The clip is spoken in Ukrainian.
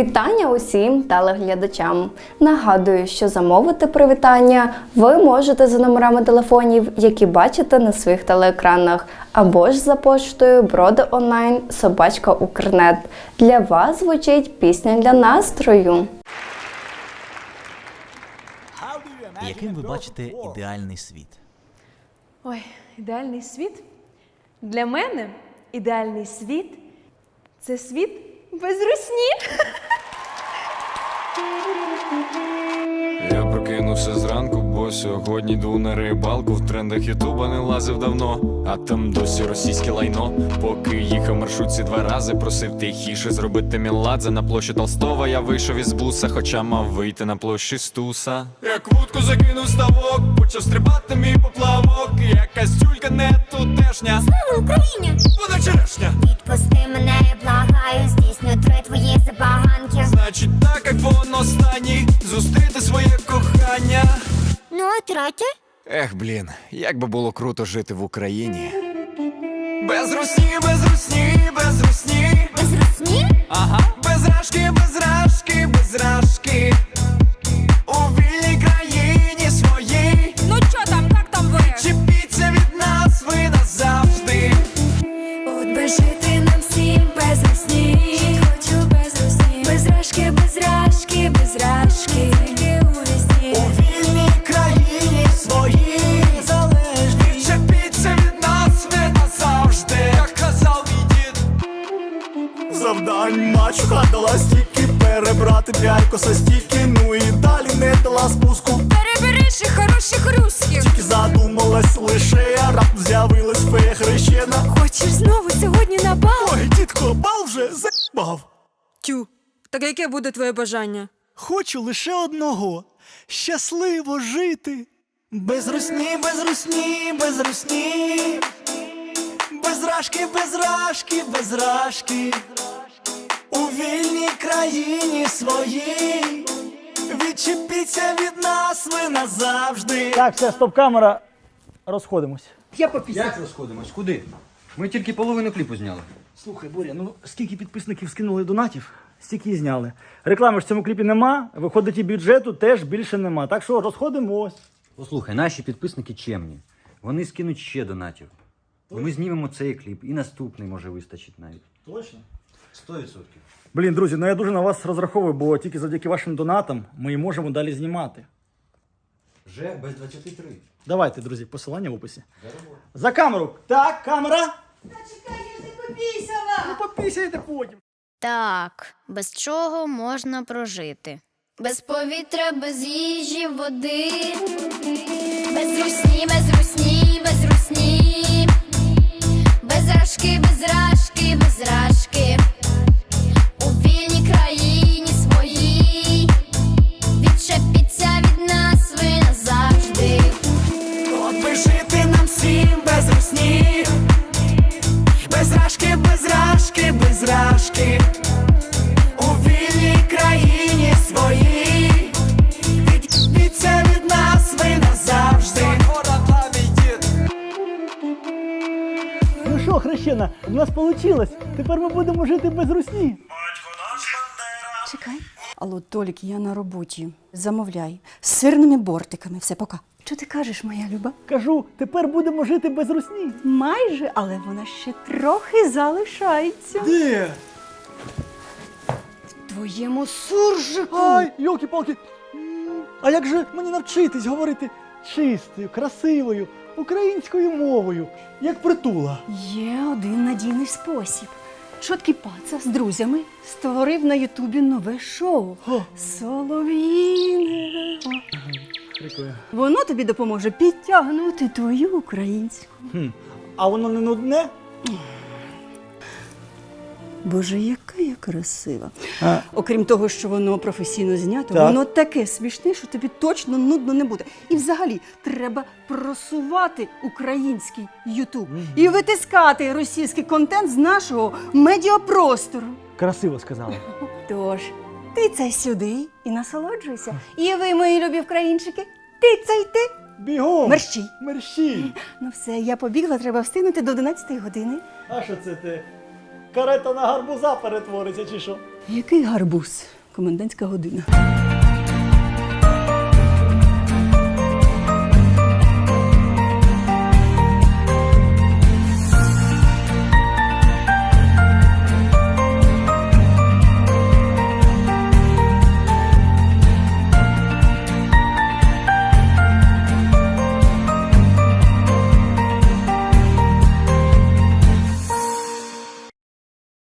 Вітання усім телеглядачам. Нагадую, що замовити привітання ви можете за номерами телефонів, які бачите на своїх телеекранах, або ж за поштою Броди онлайн собачка Укрнет. Для вас звучить пісня для настрою. Яким ви бачите ідеальний світ? Ой, ідеальний світ? Для мене ідеальний світ це світ без русні. Я прокинувся зранку, бо сьогодні йду на рибалку. В трендах Ютуба не лазив давно, а там досі російське лайно. Поки їхав маршрутці два рази, просив тихіше зробити міладзе на площі Толстова. Я вийшов із буса, хоча мав вийти на площі Стуса. Як вудку закинув ставок, почав стрибати мій поплавок. Якась тюлька не тутешня. Слава Україні! Вона черешня. Відпусти мене, я благаю, здійсню три твої забаганки. Значить, так айфон останній зустріти своє кохання. Ну, а третє? Ех, блін, як би було круто жити в Україні. Без русні, без русні, без русні. Без русні? П'ять коса стільки, ну і далі не дала спуску. Перебери ще хороших русських. Тільки задумалась лише, а раптом з'явилась фея хрещена. Хочеш знову сьогодні на бал? Ой, дідко, бал вже заїбав. Тю, так яке буде твоє бажання? Хочу лише одного щасливо жити. Без русні, без русні, без русні. Без рашки, без рашки, без рашки. У вільній країні своїй. Відчепіться від нас ви назавжди. Так, все, стоп камера. Розходимось. Як розходимось? Куди? Ми тільки половину кліпу зняли. Слухай, Боря, ну скільки підписників скинули донатів, стільки і зняли. Реклами ж в цьому кліпі нема, виходить і бюджету теж більше нема. Так що розходимось. Послухай, наші підписники чемні. Вони скинуть ще донатів. І ми знімемо цей кліп, і наступний може вистачить навіть. Точно? Сто відсотків. Блін, друзі, ну я дуже на вас розраховую, бо тільки завдяки вашим донатам ми і можемо далі знімати. Вже без 23. Давайте, друзі, посилання в описі. За камеру! Так, камера! Ну попісяйте потім. Так, без чого можна прожити? Без повітря, без їжі, води без русні, рашки. У вільній країні своїй. Відчепіться від нас ви назавжди. Ну що, хрещена, у нас вийшло. Тепер ми будемо жити без русні. Чекай. Алло, Толік, я на роботі. Замовляй. З сирними бортиками. Все, пока. Що ти кажеш, моя люба? Кажу, тепер будемо жити без русні. Майже, але вона ще трохи залишається. Де? В твоєму суржику. Ай, йолки-палки. М, А як же мені навчитись говорити чистою, красивою, українською мовою, як притула? Є один надійний спосіб. Чоткий паца з друзями створив на Ютубі нове шоу. Солов'їне. Прикольно. Воно тобі допоможе підтягнути твою українську. Хм. А воно не нудне? Боже, яка я красива. А. Окрім того, що воно професійно знято, Так. воно таке смішне, що тобі точно нудно не буде. І взагалі треба просувати український Ютуб і витискати російський контент з нашого медіапростору. Красиво сказала. Тож, ти це сюди і насолоджуйся. І ви, мої любі українчики, ти це йти. Бігом! Мерщій. Мерщій! Ну все, я побігла, треба встигнути до 11 години. А що це ти? Карета на гарбуза перетвориться чи що? Який гарбуз? Комендантська година.